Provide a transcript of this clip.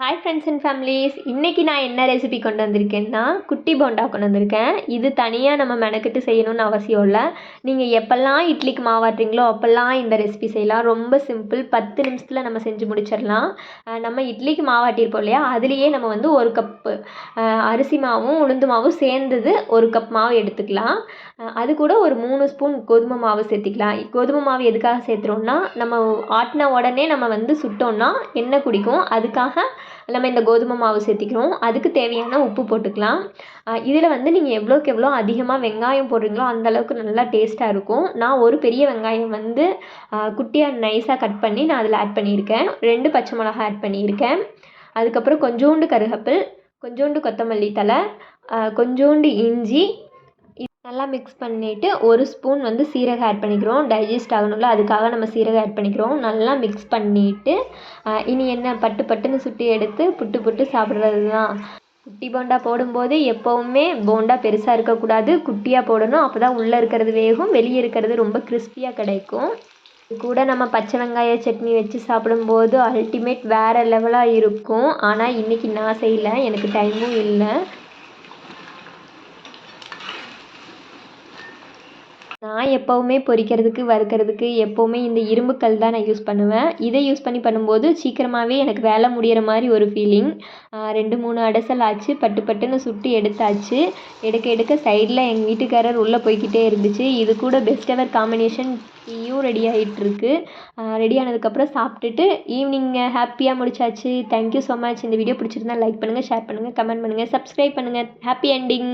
Hi friends and families இன்றைக்கி நான் என்ன ரெசிபி கொண்டு வந்திருக்கேன்னா குட்டி போண்டா கொண்டு வந்திருக்கேன். இது தனியாக நம்ம மெனக்கிட்டு செய்யணும்னு அவசியம் இல்லை. நீங்கள் எப்போல்லாம் இட்லிக்கு மாவாட்டுறீங்களோ அப்போல்லாம் இந்த ரெசிபி செய்யலாம். ரொம்ப சிம்பிள் பத்து நிமிஷத்தில் நம்ம செஞ்சு முடிச்சிடலாம். நம்ம இட்லிக்கு மாவாட்டியிருப்போம் இல்லையா? அதுலேயே நம்ம வந்து ஒரு கப்பு அரிசி மாவும் உளுந்து மாவும் சேர்ந்தது ஒரு கப் மாவு எடுத்துக்கலாம். அது கூட ஒரு மூணு ஸ்பூன் கோதுமை மாவு சேர்த்திக்கலாம். கோதுமை மாவு எதுக்காக சேர்த்துறோம்னா நம்ம ஆட்டின உடனே நம்ம வந்து சுட்டோம்னா எண்ணெய் குடிக்கும். அதுக்காக நம்ம இந்த கோதுமை மாவு சேர்த்திக்கிறோம். அதுக்கு தேவையான உப்பு போட்டுக்கலாம். இதில் வந்து நீங்கள் எவ்வளோக்கு எவ்வளோ அதிகமாக வெங்காயம் போடுறீங்களோ அந்த அளவுக்கு நல்லா டேஸ்ட்டாக இருக்கும். நான் ஒரு பெரிய வெங்காயம் வந்து குட்டியாக நைஸாக கட் பண்ணி நான் அதில் ஆட் பண்ணியிருக்கேன். ரெண்டு பச்சை மிளகா ஆட் பண்ணியிருக்கேன். அதுக்கப்புறம் கொஞ்சோண்டு கருகப்பில் கொஞ்சோண்டு கொத்தமல்லி தழை கொஞ்சோண்டு இஞ்சி நல்லா மிக்ஸ் பண்ணிவிட்டு ஒரு ஸ்பூன் வந்து சீரகம் ஆட் பண்ணிக்கிறோம். டைஜஸ்ட் ஆகணும்ல அதுக்காக நம்ம சீரகம் ஆட் பண்ணிக்கிறோம். நல்லா மிக்ஸ் பண்ணிவிட்டு இனி என்ன பட்டு பட்டுன்னு சுட்டி எடுத்து புட்டு புட்டு சாப்பிட்றது தான் குட்டி போண்டா போடும்போது எப்போவுமே போண்டா பெருசாக இருக்கக்கூடாது. குட்டியாக போடணும். அப்போ தான் உள்ளே இருக்கிறது வேகும் வெளியே இருக்கிறது ரொம்ப கிறிஸ்பியாக கிடைக்கும். கூட நம்ம பச்சை வெங்காய சட்னி வச்சு சாப்பிடும்போது அல்டிமேட் வேறு லெவலாக இருக்கும். ஆனால் இன்றைக்கி நான் செய்யலை. எனக்கு டைமும் இல்லை. நான் எப்போவுமே பொரிக்கிறதுக்கு வறுக்கிறதுக்கு எப்போவுமே இந்த இரும்புக்கல் தான் நான் யூஸ் பண்ணுவேன். இதை யூஸ் பண்ணி பண்ணும்போது சீக்கிரமாகவே எனக்கு வேலை முடிகிற மாதிரி ஒரு ஃபீலிங் ரெண்டு மூணு அடைசல் ஆச்சு. பட்டு பட்டுன்னு சுட்டு எடுத்தாச்சு. எடுக்க எடுக்க சைடில் எங்கள் வீட்டுக்காரர் உள்ளே போய்கிட்டே இருந்துச்சு. இது கூட பெஸ்ட் எவர் காம்பினேஷன் டீயும் ரெடி ஆகிட்டுருக்கு ரெடி ஆனதுக்கப்புறம் சாப்பிட்டுட்டு ஈவினிங் ஹாப்பியாக முடிச்சாச்சு. தேங்க்யூ ஸோ மச் இந்த வீடியோ பிடிச்சிருந்தா லைக் பண்ணுங்கள் ஷேர் பண்ணுங்கள் கமெண்ட் பண்ணுங்கள் சப்ஸ்கிரைப் பண்ணுங்கள் ஹாப்பி எண்டிங்